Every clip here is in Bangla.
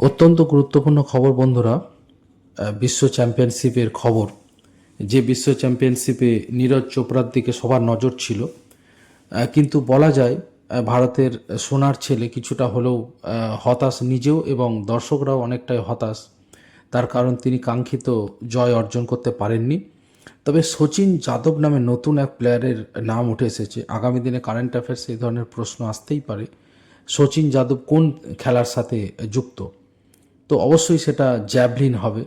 অত্যন্ত গুরুত্বপূর্ণ খবর বন্ধুরা বিশ্ব চ্যাম্পিয়নশিপের খবর। যে বিশ্ব চ্যাম্পিয়নশিপে নীরজ চোপড়ার দিকে সবার নজর ছিল কিন্তু বলা যায় ভারতের সোনার ছেলে কিছুটা হলেও হতাশ নিজেও এবং দর্শকরাও অনেকটাই হতাশ। তার কারণ তিনি কাঙ্ক্ষিত জয় অর্জন করতে পারেননি। তবে সচিন যাদব নামে নতুন এক প্লেয়ারের নাম উঠে এসেছে। আগামী দিনে কারেন্ট অ্যাফেয়ার্স এই ধরনের প্রশ্ন আসতেই পারে। সচিন যাদব কোন খেলার সাথে যুক্ত? তো অবশ্যই সেটা জ্যাভলিন হবে।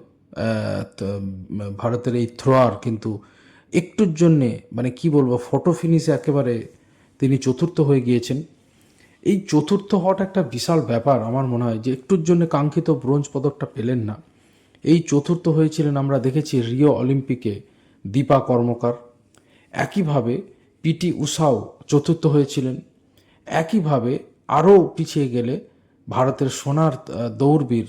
ভারতের এই থ্রোয়ার কিন্তু একটুর জন্যে মানে কি বলব ফটো ফিনিশে একেবারে তিনি চতুর্থ হয়ে গিয়েছেন। এই চতুর্থ হওয়াটা একটা বিশাল ব্যাপার আমার মনে হয় যে একটুর জন্য কাঙ্ক্ষিত ব্রোঞ্জ পদকটা পেলেন না। এই চতুর্থ হয়েছিলেন আমরা দেখেছি রিও অলিম্পিকে দীপা কর্মকার। একইভাবে পিটি উষাও চতুর্থ হয়েছিলেন। একইভাবে আরও পিছিয়ে গেলে ভারতের সোনার দৌড়বীর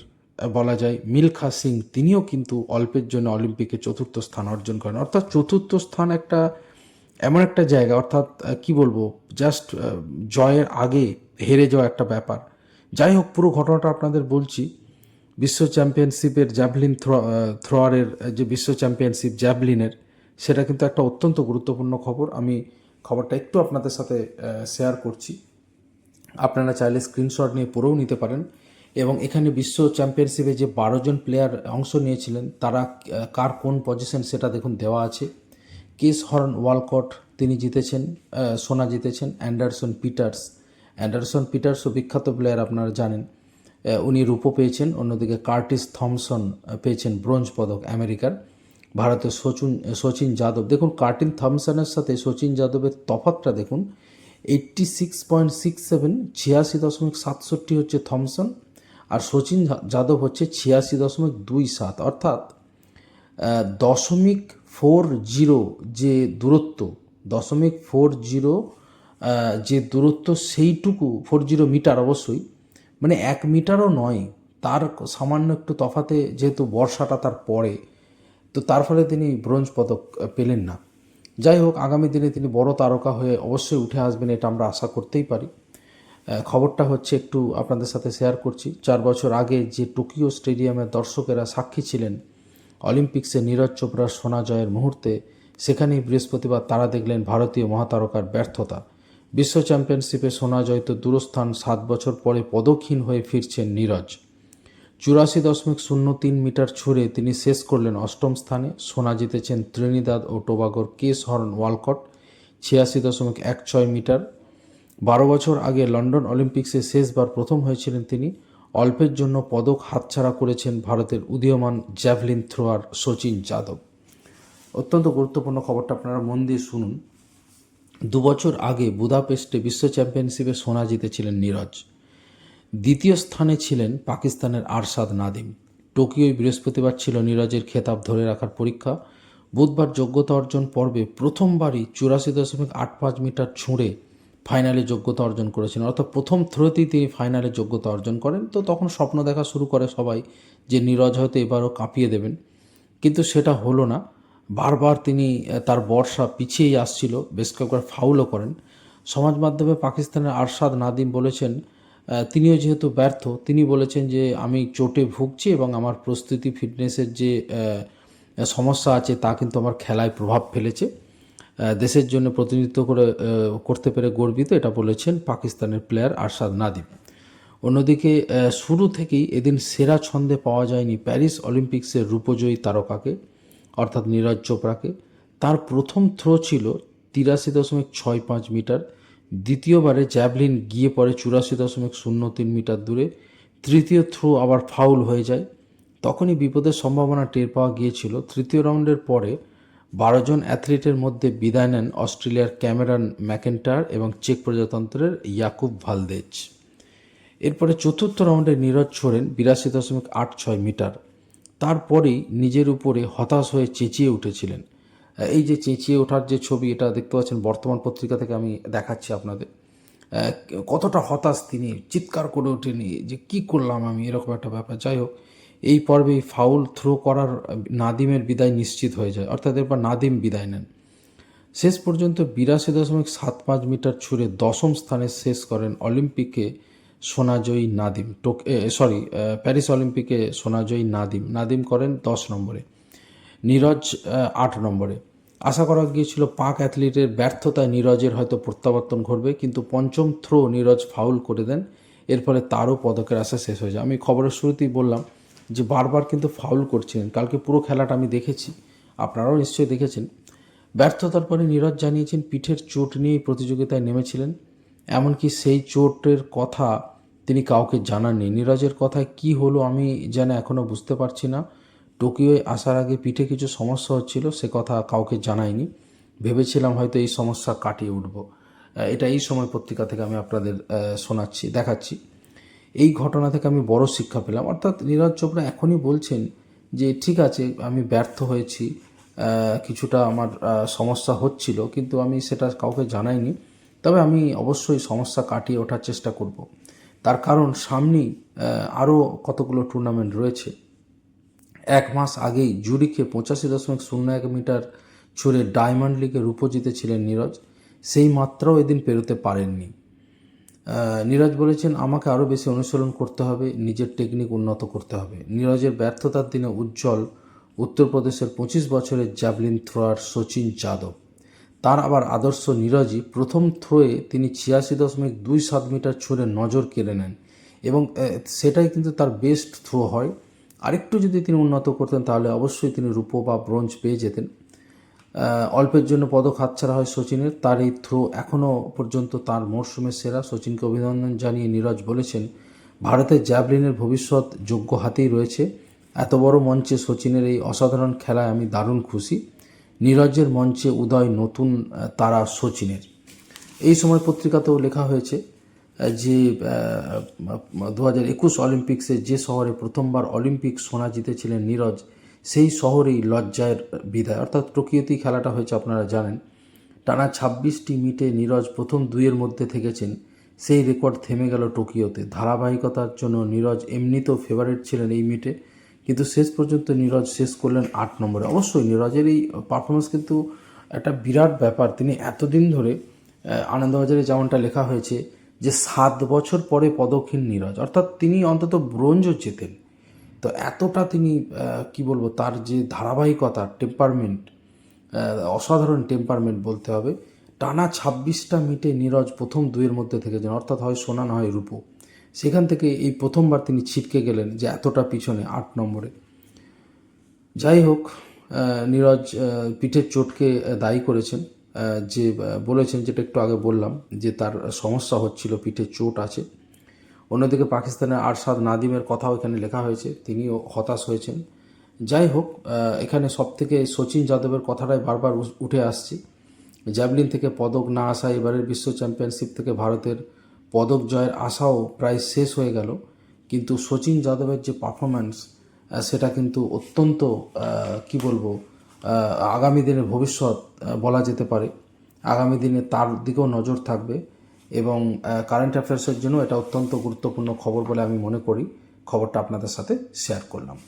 বলা যায়, মিলখা সিং তিনিও কিন্তু অল্পের জন্য অলিম্পিকে চতুর্থ স্থান অর্জন করেন। অর্থাৎ চতুর্থ স্থান একটা এমন একটা জায়গা, অর্থাৎ কি বলব জাস্ট জয়ের আগে হেরে যাওয়া একটা ব্যাপার। যাই হোক, পুরো ঘটনাটা আপনাদের বলছি। বিশ্ব চ্যাম্পিয়নশিপের জ্যাভলিন থ্রো থ্রোয়ারের যে বিশ্ব চ্যাম্পিয়নশিপ জ্যাভলিনের, সেটা কিন্তু একটা অত্যন্ত গুরুত্বপূর্ণ খবর। আমি খবরটা একটু আপনাদের সাথে শেয়ার করছি। আপনারা চাইলে স্ক্রিনশট নিয়ে পড়েও নিতে পারেন। এবং এখানে বিশ্ব চ্যাম্পিয়নশিপে যে বারো জন প্লেয়ার অংশ নিয়েছিলেন, তারা কার কোন পজিশন সেটা দেখুন, দেওয়া আছে। কেস হর্ন ওয়ালকট, তিনি জিতেছেন সোনা জিতেছেন, অ্যান্ডারসন পিটার্স। অ্যান্ডারসন পিটার্সও বিখ্যাত প্লেয়ার আপনারা জানেন। উনি রূপো পেয়েছেন, অন্যদিকে কার্টিস থমসন পেয়েছেন ব্রোঞ্জ পদক আমেরিকার। ভারতের সচিন সচিন যাদব। দেখুন, কার্টিন থমসনের সাথে সচিন যাদবের তফাতটা দেখুন। Eighty six point six seven ছিয়াশি দশমিক সাতষট্টি হচ্ছে থমসন। আর সচিন যা- যাদব হচ্ছে ছিয়াশি দশমিক দুই সাত, অর্থাৎ দশমিক ফোর জিরো যে দূরত্ব, দশমিক ফোর জিরো যে দূরত্ব সেইটুকু, ফোর জিরো মিটার অবশ্যই মানে এক মিটারও নয়, তার সামান্য একটু তফাতে যেহেতু বর্ষাটা তার পরে তো তার ফলে তিনি ব্রোঞ্জ পদক পেলেন না। যাই হোক, আগামী দিনে তিনি বড় তারকা হয়ে অবশ্যই উঠে আসবেন, এটা আমরা আশা করতেই পারি। খবরটা হচ্ছে একটু আপনাদের সাথে শেয়ার করছি। চার বছর আগে যে টোকিও স্টেডিয়ামের দর্শকেরা সাক্ষী ছিলেন অলিম্পিক্সে নীরজ চোপড়ার সোনা জয়ের মুহূর্তে, সেখানেই বৃহস্পতিবার তারা দেখলেন ভারতীয় মহাতারকার ব্যর্থতা। বিশ্ব চ্যাম্পিয়নশিপে সোনা জয় তো দূরস্থান, সাত বছর পরে পদকহীন হয়ে ফিরছেন নীরজ। চুরাশি দশমিক শূন্য তিন মিটার ছুঁড়ে তিনি শেষ করলেন অষ্টম স্থানে। সোনা জিতেছেন ত্রিনিদাদ ও টোবাগোর কেস হর্ন ওয়ালকট, ছিয়াশি দশমিক এক ছয় মিটার বারো বছর আগে লন্ডন অলিম্পিক্সে শেষবার প্রথম হয়েছিলেন তিনি। অল্পের জন্য পদক হাতছাড়া করেছেন ভারতের উদীয়মান জ্যাভলিন থ্রোয়ার সচিন যাদব। অত্যন্ত গুরুত্বপূর্ণ খবরটা আপনারা মন দিয়ে শুনুন। দুবছর আগে বুদাপেস্টে বিশ্ব চ্যাম্পিয়নশিপে সোনা জিতেছিলেন নীরজ। দ্বিতীয় স্থানে ছিলেন পাকিস্তানের আরশাদ নাদিম। টোকিওয় বৃহস্পতিবার ছিল নীরজের খেতাব ধরে রাখার পরীক্ষা। বুধবার যোগ্যতা অর্জন পর্বে প্রথমবারই চুরাশি দশমিক আট পাঁচ মিটার ছুঁড়ে ফাইনালে যোগ্যতা অর্জন করেছেন অর্থাৎ প্রথম থ্রোতেই তিনি ফাইনালে যোগ্যতা অর্জন করেন। তো তখন স্বপ্ন দেখা শুরু করে সবাই যে নীরজ হয়তো এবারও কাঁপিয়ে দেবেন। কিন্তু সেটা হলো না। বারবার তিনি তার বর্ষা পিছিয়েই আসছিল। বেশ কয়েকবার ফাউলও করেন। সমাজ মাধ্যমে পাকিস্তানের আরশাদ নাদিম বলেছেন তিনিও যেহেতু ব্যর্থ, তিনি বলেছেন যে, আমি চোটে ভুগছি এবং আমার প্রস্তুতি ফিটনেসের যে সমস্যা আছে, তা কিন্তু আমার খেলায় প্রভাব ফেলেছে। দেশের জন্য প্রতিনিধিত্ব করে করতে পেরে গর্বিত, এটা বলেছেন পাকিস্তানের প্লেয়ার আরশাদ নাদিম। অন্যদিকে শুরু থেকেই এদিন সেরা ছন্দে পাওয়া যায়নি প্যারিস অলিম্পিক্সের রূপজয়ী তারকাকে, অর্থাৎ নীরজ চোপড়াকে। তার প্রথম থ্রো ছিল তিরাশি দশমিক ছয় পাঁচ মিটার, দ্বিতীয়বারে জ্যাভলিন গিয়ে পড়ে চুরাশি দশমিক শূন্য তিন মিটার দূরে, তৃতীয় থ্রো আবার ফাউল হয়ে যায়। তখনই বিপদের সম্ভাবনা টের পাওয়া গিয়েছিল। তৃতীয় রাউন্ডের পরে বারো জন অ্যাথলিটের মধ্যে বিদায় নেন অস্ট্রেলিয়ার ক্যামেরন ম্যাকেন্টার এবং চেক প্রজাতন্ত্রের ইয়াকুব ভালদেজ। এরপরে চতুর্থ রাউন্ডে নীরজ ছোড়েন বিরাশি দশমিক আট ছয় মিটার। তারপরেই নিজের উপরে হতাশ হয়ে চেঁচিয়ে উঠেছিলেন। এই যে চেঁচিয়ে ওঠার যে ছবি, এটা দেখতে পাচ্ছেন বর্তমান পত্রিকা থেকে আমি দেখাচ্ছি আপনাদের। কতটা হতাশ তিনি, চিৎকার করে ওঠেনি যে কি করলাম আমি, এরকম একটা ব্যাপার। যাই হোক এই পর্বেই ফাউল থ্রো করার নাদিমের বিদায় নিশ্চিত হয়ে যায়। অর্থাৎ এরপর নাদিম বিদায় নেন। শেষ পর্যন্ত বিরাশি দশমিক সাত পাঁচ মিটার ছুঁড়ে দশম স্থানে শেষ করেন অলিম্পিকে সোনাজয়ী নাদিম। টোক সরি প্যারিস অলিম্পিকে সোনাজয়ী নাদিম। নাদিম করেন দশ নম্বরে। নীরজ আট নম্বরে। আশা করা গিয়েছিল পাক অ্যাথলিটের ব্যর্থতায় নীরজের হয়তো প্রত্যাবর্তন ঘটবে, কিন্তু পঞ্চম থ্রো নীরজ ফাউল করে দেন। এর ফলে তারও পদকের আশা শেষ হয়ে যায়। আমি খবরের শুরুতেই বললাম যে বারবার কিন্তু ফাউল করছিলেন কালকে পুরো খেলাটা আমি দেখেছি। আপনারাও নিশ্চয়ই দেখেছেন। ব্যর্থতার পরে নীরজ জানিয়েছেন, পিঠের চোট নিয়েই প্রতিযোগিতায় নেমেছিলেন। এমনকি সেই চোটের কথা তিনি কাউকে জানাননি। নীরজের কথায় কি হলো আমি যেন এখনও বুঝতে পারছি না। টোকিওয় আসার আগে পিঠে কিছু সমস্যা হচ্ছিল, সে কথা কাউকে জানায়নি ভেবেছিলাম হয়তো এই সমস্যা কাটিয়ে উঠব। এটা এই সময় পত্রিকা থেকে আমি আপনাদের শোনাচ্ছি, দেখাচ্ছি। এই ঘটনা থেকে আমি বড় শিক্ষা পেলাম। অর্থাৎ নীরজ চোপড়া এখনই বলছেন যে, ঠিক আছে, আমি ব্যর্থ হয়েছি কিছুটা আমার সমস্যা হচ্ছিল, কিন্তু আমি সেটা কাউকে জানাইনি। তবে আমি অবশ্যই সমস্যা কাটিয়ে ওঠার চেষ্টা করব। তার কারণ সামনেই আরও কতগুলো টুর্নামেন্ট রয়েছে। এক মাস আগেই জুরিখে পঁচাশি দশমিক শূন্য এক মিটার ছুড়ে ডায়মন্ড লিগে রূপো জিতেছিলেন নীরজ। সেই মাত্রাও এদিন পেরোতে পারেননি। নীরজ বলেছেন, আমাকে আরও বেশি অনুশীলন করতে হবে, নিজের টেকনিক উন্নত করতে হবে। নীরজের ব্যর্থতার দিনে উজ্জ্বল উত্তরপ্রদেশের পঁচিশ বছরের জ্যাভলিন থ্রোয়ার সচিন যাদব। তার আবার আদর্শ নীরজই প্রথম থ্রোয়ে তিনি ছিয়াশি দশমিক দুই সাত মিটার ছুঁড়ে নজর কেড়ে নেন এবং সেটাই কিন্তু তার বেস্ট থ্রো হয়। আরেকটু যদি তিনি উন্নত করতেন, তাহলে অবশ্যই তিনি রূপো বা ব্রোঞ্জ পেয়ে যেতেন। অল্পের জন্য পদক হাতছাড়া হয় সচিনের। তার এই থ্রো এখনও পর্যন্ত তার মরশুমের সেরা। সচিনকে অভিনন্দন জানিয়ে নীরজ বলেছেন, ভারতের জ্যাভলিনের ভবিষ্যৎ যোগ্য হাতেই রয়েছে। এত বড় মঞ্চে সচিনের এই অসাধারণ খেলায় আমি দারুণ খুশি। নীরজের মঞ্চে উদয় নতুন তারা সচিনের। এই সময় পত্রিকাতেও লেখা হয়েছে যে দু হাজার একুশ অলিম্পিক্সে যে শহরে প্রথমবার অলিম্পিক সোনা জিতেছিলেন নীরজ সেই শহরেই লজ্জায়ের বিদায়। অর্থাৎ টোকিওতেই খেলাটা হয়েছে, আপনারা জানেন। টানা ছাব্বিশটি মিটে নীরজ প্রথম দুইয়ের মধ্যে থেকেছেন। সেই রেকর্ড থেমে গেল টোকিওতে। ধারাবাহিকতার জন্য নীরজ এমনিতেও ফেভারিট ছিলেন এই মিটে কিন্তু শেষ পর্যন্ত নীরজ শেষ করলেন আট নম্বরে। অবশ্যই নীরজের এই পারফরমেন্স কিন্তু একটা বিরাট ব্যাপার। তিনি এতদিন ধরে আনন্দবাজারে যেমনটা লেখা হয়েছে যে সাত বছর পরে পদকহীন নীরজ। অর্থাৎ তিনি অন্তত ব্রোঞ্জও জেতেন। তো এতটা তিনি কি বলব, তার যে ধারাবাহিকতা টেম্পারমেন্ট অসাধারণ টেম্পারমেন্ট বলতে হবে, টানা ছাব্বিশটা মিটে নীরজ প্রথম দুইয়ের মধ্যে থেকে যান, অর্থাৎ হয় সোনা না হয় রূপো। সেখান থেকে এই প্রথমবার তিনি ছিটকে গেলেন যে এতটা পিছনে, আট নম্বরে। যাই হোক নীরজ পিঠের চোটকে দায়ী করেছেন যে বলেছেন, যেটা একটু আগে বললাম, যে তার সমস্যা হচ্ছিল পিঠে চোট আছে। অন্যদিকে পাকিস্তানের আরশাদ নাদিমের কথাও এখানে লেখা হয়েছে, তিনিও হতাশ হয়েছেন। যাই হোক এখানে সব থেকে সচিন যাদবের কথাটাই বারবার উঠে আসছে। জ্যাভলিন থেকে পদক না আসা এবারের বিশ্ব চ্যাম্পিয়নশিপ থেকে ভারতের পদক জয়ের আশাও প্রায় শেষ হয়ে গেল। কিন্তু সচিন যাদবের যে পারফরম্যান্স সেটা কিন্তু অত্যন্ত কি বলব আগামী দিনের ভবিষ্যৎ বলা যেতে পারে। আগামী দিনে তার দিকেও নজর থাকবে। এবং কারেন্ট অ্যাফেয়ার্সের জন্য এটা অত্যন্ত গুরুত্বপূর্ণ খবর বলে আমি মনে করি। খবরটা আপনাদের সাথে শেয়ার করলাম।